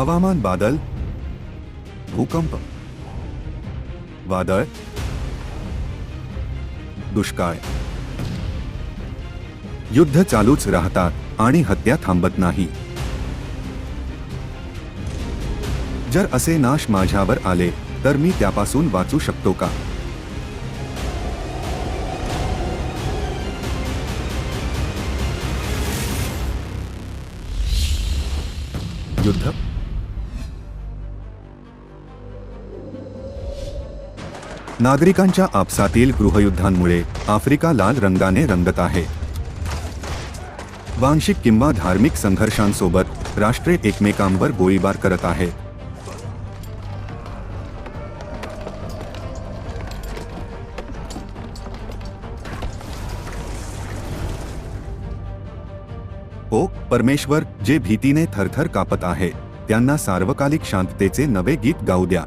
हवामान बादल भूकंप वादळ दुष्काळ. युद्ध चालूच राहतात आणि हत्या थांबत नाही. जर असे नाश माझ्यावर आले तर मी त्यापासून वाचू शकतो का? युद्ध नागरिकांच्या आपसातील गृहयुद्धांमुळे आफ्रिका लाल रंगाने रंगत आहे. वांशिक किंवा धार्मिक संघर्षांसोबत राष्ट्रे एकमेकांवर गोळीबार करत आहेत. ओ, परमेश्वर, जे भीतीने थरथर कापत आहे, त्यांना सार्वकालिक शांततेचे नवे गीत गाऊ द्या.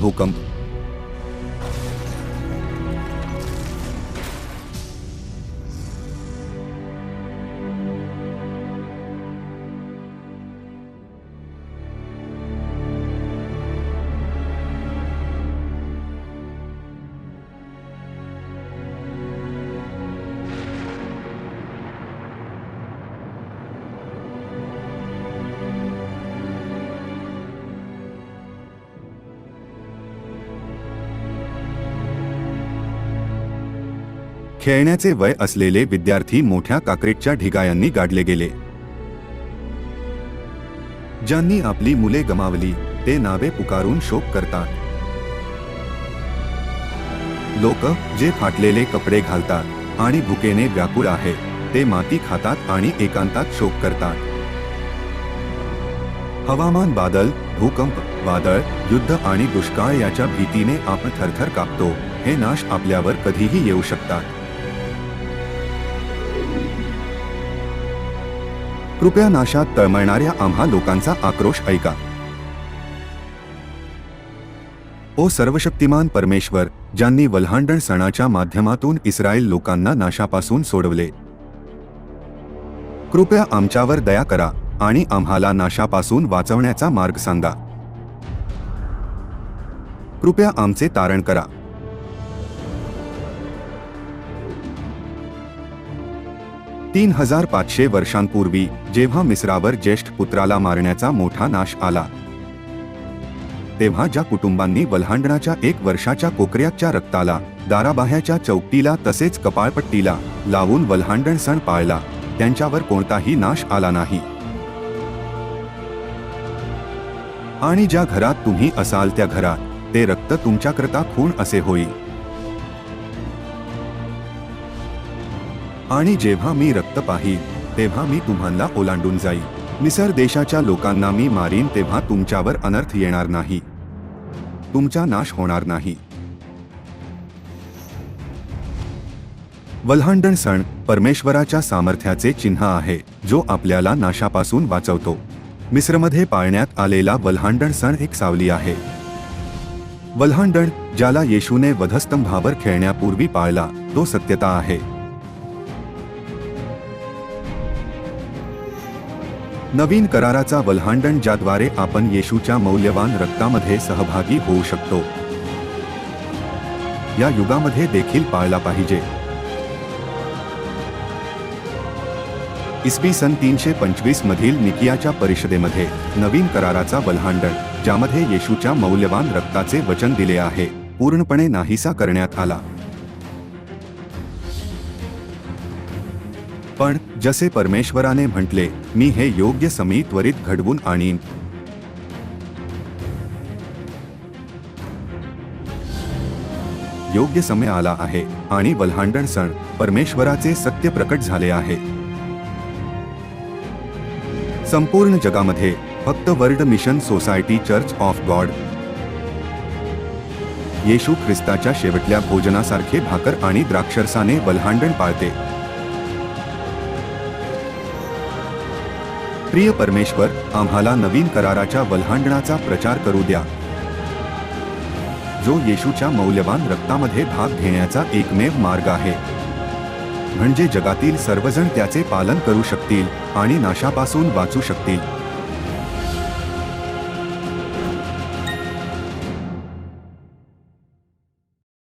भूकंप खेळण्याचे वय असलेले विद्यार्थी मोठ्या काक्रेटच्या ढिगायांनी गाडले गेले. ज्यांनी आपली मुले गमावली ते नावे पुकारून शोक करतात. लोक जे फाटलेले कपडे घालतात आणि भुकेने व्याकुळ आहे ते माती खातात आणि एकांतात शोक करतात. हवामान बादल भूकंप वादळ युद्ध आणि दुष्काळ याच्या भीतीने आपण थरथर कापतो हे नाश आपल्यावर कधीही येऊ शकतात. कृपया नाशात तळमळणाऱ्या आम्हा लोकांचा आक्रोश ऐका. ओ सर्वशक्तिमान परमेश्वर ज्यांनी वल्हांडण सणाच्या माध्यमातून इस्रायल लोकांना नाशापासून सोडवले. कृपया आमच्यावर दया करा आणि आम्हाला नाशापासून वाचवण्याचा मार्ग सांगा. कृपया आमचे तारण करा. तीन हजार पाचशे वर्षांपूर्वी जेव्हा मिस्रावर ज्येष्ठ पुत्राला मारण्याचा मोठा नाश आला तेव्हा ज्या कुटुंबांनी वल्हांडणाच्या एक वर्षाच्या कोकऱ्याच्या रक्ताला दाराबाह्याच्या चौकटीला तसेच कपाळपट्टीला लावून वल्हांडण सण पाळला त्यांच्यावर कोणताही नाश आला नाही. आणि ज्या घरात तुम्ही असाल त्या घरात ते रक्त तुमच्याकरता खून असे होईल आणि जेव्हा मी रक्त पाहील तेव्हा मी तुम्हाला ओलांडून जाईल मिसर देशाच्या लोकांना मी मारीन तेव्हा तुमच्यावर अनर्थ येणार नाही. तुमचा नाश होणार नाही. वल्हांडण सण परमेश्वराच्या सामर्थ्याचे चिन्ह आहे जो आपल्याला नाशापासून वाचवतो. मिस्रमध्ये पाळण्यात आलेला वल्हांडण सण एक सावली आहे. वल्हांडण ज्याला येशूने वधस्तंभावर खेळण्यापूर्वी पाळला तो सत्यता आहे. नवीन कराराचा वल्हांडण ज्याद्वारे आपण येशूच्या मौल्यवान रक्तामध्ये सहभागी होऊ शकतो. या युगामध्ये देखील पाळला पाहिजे. इसवी सन तीनशे पंचवीस मधील निकियाच्या परिषदेमध्ये नवीन कराराचा वल्हांडण ज्यामध्ये येशूच्या मौल्यवान रक्ताचे वचन दिले आहे पूर्णपणे नाहीसा करण्यात आला. पण जसे परमेश्वराने म्हटले मी हे योग्य समी त्वरित घडवून आणीन. योग्य समय आला आहे आणि वल्हांडण सण परमेश्वराचे सत्य प्रकट झाले आहे. संपूर्ण जगामध्ये फक्त world mission society church of God येशू ख्रिस्ताच्या शेवटल्या भोजनासारखे भाकर आणि द्राक्षरसाने वल्हांडण पाळते. प्रिय परमेश्वर आम्हाला नवीन कराराच्या वल्हांडणाचा प्रचार करू द्या. जो येशूच्या मौल्यवान रक्तामध्ये भाग घेण्याचा एकमेव मार्ग आहे. म्हणजे जगातील सर्वजण त्याचे पालन करू शकतील आणि नाशापासून वाचू शकतील.